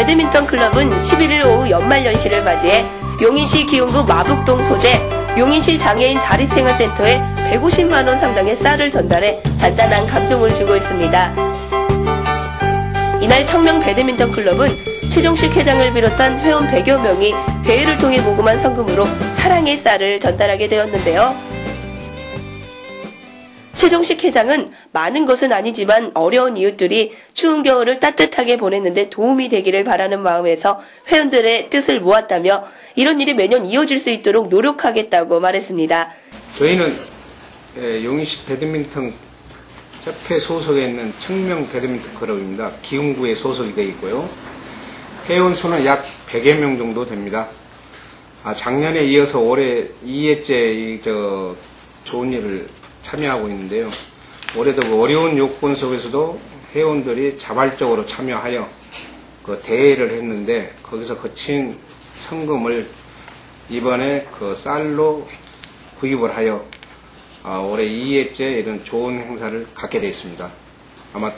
배드민턴 클럽은 11일 오후 연말 연시를 맞이해 용인시 기흥구 마북동 소재 용인시 장애인 자립생활센터에 150만원 상당의 쌀을 전달해 잔잔한 감동을 주고 있습니다. 이날 청명 배드민턴 클럽은 최종식 회장을 비롯한 회원 100여 명이 대회를 통해 모금한 성금으로 사랑의 쌀을 전달하게 되었는데요. 최종식 회장은 많은 것은 아니지만 어려운 이웃들이 추운 겨울을 따뜻하게 보냈는데 도움이 되기를 바라는 마음에서 회원들의 뜻을 모았다며 이런 일이 매년 이어질 수 있도록 노력하겠다고 말했습니다. 저희는 예, 용인시 배드민턴 협회 소속에 있는 청명 배드민턴 클럽입니다. 기흥구에 소속이 되어 있고요. 회원 수는 약 100여 명 정도 됩니다. 아, 작년에 이어서 올해 2회째 이, 저, 좋은 일을 참여하고 있는데요. 올해도 그 어려운 요건 속에서도 회원들이 자발적으로 참여하여 그 대회를 했는데 거기서 거친 성금을 이번에 그 쌀로 구입을 하여 아, 올해 2회째 이런 좋은 행사를 갖게 되었습니다. 아마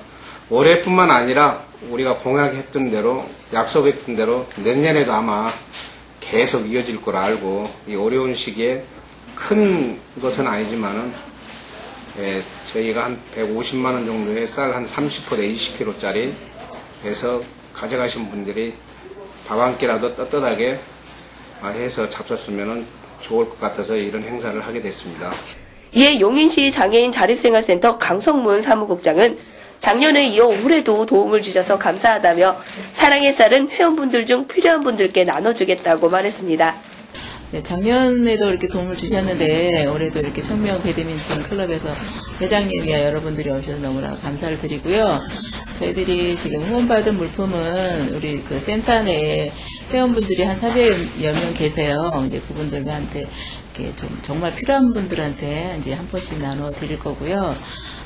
올해뿐만 아니라 우리가 공약했던 대로 약속했던 대로 내년에도 아마 계속 이어질 걸 알고 이 어려운 시기에 큰 것은 아니지만은 예, 저희가 한 150만 원 정도의 쌀 한 30포대 20kg짜리 해서 가져가신 분들이 밥 한 끼라도 떳떳하게 아, 해서 잡섰으면 좋을 것 같아서 이런 행사를 하게 됐습니다. 이에 용인시 장애인 자립생활센터 강성문 사무국장은 작년에 이어 올해도 도움을 주셔서 감사하다며 사랑의 쌀은 회원분들 중 필요한 분들께 나눠주겠다고 말했습니다. 네, 작년에도 이렇게 도움을 주셨는데 올해도 이렇게 청명 배드민턴 클럽에서 회장님이야 여러분들이 오셔서 너무나 감사를 드리고요. 저희들이 지금 후원받은 물품은 우리 그 센터 내에 회원분들이 한 400여 명 계세요. 이제 그분들한테 이렇게 좀 정말 필요한 분들한테 이제 한 번씩 나눠 드릴 거고요.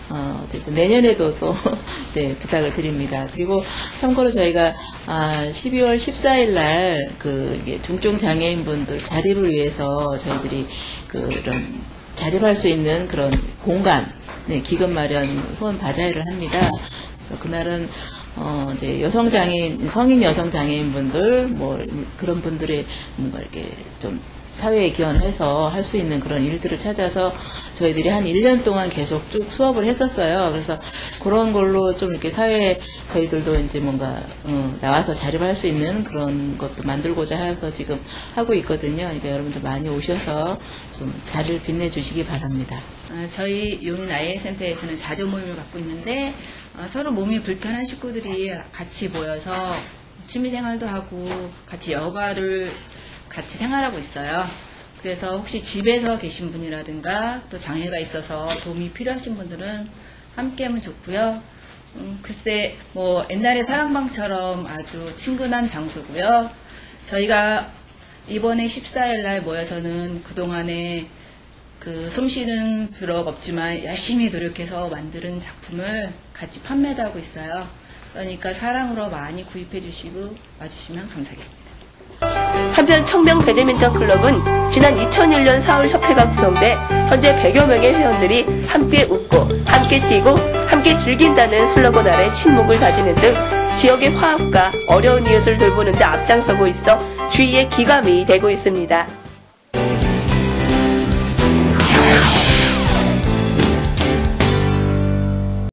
어, 어쨌든 내년에도 또 네, 부탁을 드립니다. 그리고 참고로 저희가 아, 12월 14일 날 그 중증 장애인 분들 자립을 위해서 저희들이 그런 자립할 수 있는 그런 공간, 네, 기금 마련 후원 바자회를 합니다. 그래서 그날은 어, 이제 여성 장애인, 성인 여성 장애인 분들, 뭐, 그런 분들의 뭔가 이렇게 좀 사회에 기원해서 할 수 있는 그런 일들을 찾아서 저희들이 한 1년 동안 계속 쭉 수업을 했었어요. 그래서 그런 걸로 좀 이렇게 사회에 저희들도 이제 뭔가, 어, 나와서 자립할 수 있는 그런 것도 만들고자 해서 지금 하고 있거든요. 그러니까 여러분들 많이 오셔서 좀 자리를 빛내주시기 바랍니다. 어, 저희 용인 아이센터에서는 자조 모임을 갖고 있는데 어, 서로 몸이 불편한 식구들이 같이 모여서 취미생활도 하고 같이 여가를 같이 생활하고 있어요. 그래서 혹시 집에서 계신 분이라든가 또 장애가 있어서 도움이 필요하신 분들은 함께 하면 좋고요. 음, 글쎄 뭐 옛날에 사랑방처럼 아주 친근한 장소고요. 저희가 이번에 14일 날 모여서는 그동안에 그 솜씨는 비록 없지만 열심히 노력해서 만드는 작품을 같이 판매도 하고 있어요. 그러니까 사랑으로 많이 구입해 주시고 와주시면 감사하겠습니다. 한편 청명 배드민턴 클럽은 지난 2001년 4월 협회가 구성돼 현재 100여 명의 회원들이 함께 웃고 함께 뛰고 함께 즐긴다는 슬로건 아래 친목을 다지는 등 지역의 화합과 어려운 이웃을 돌보는 데 앞장서고 있어 주위의 기감이 되고 있습니다.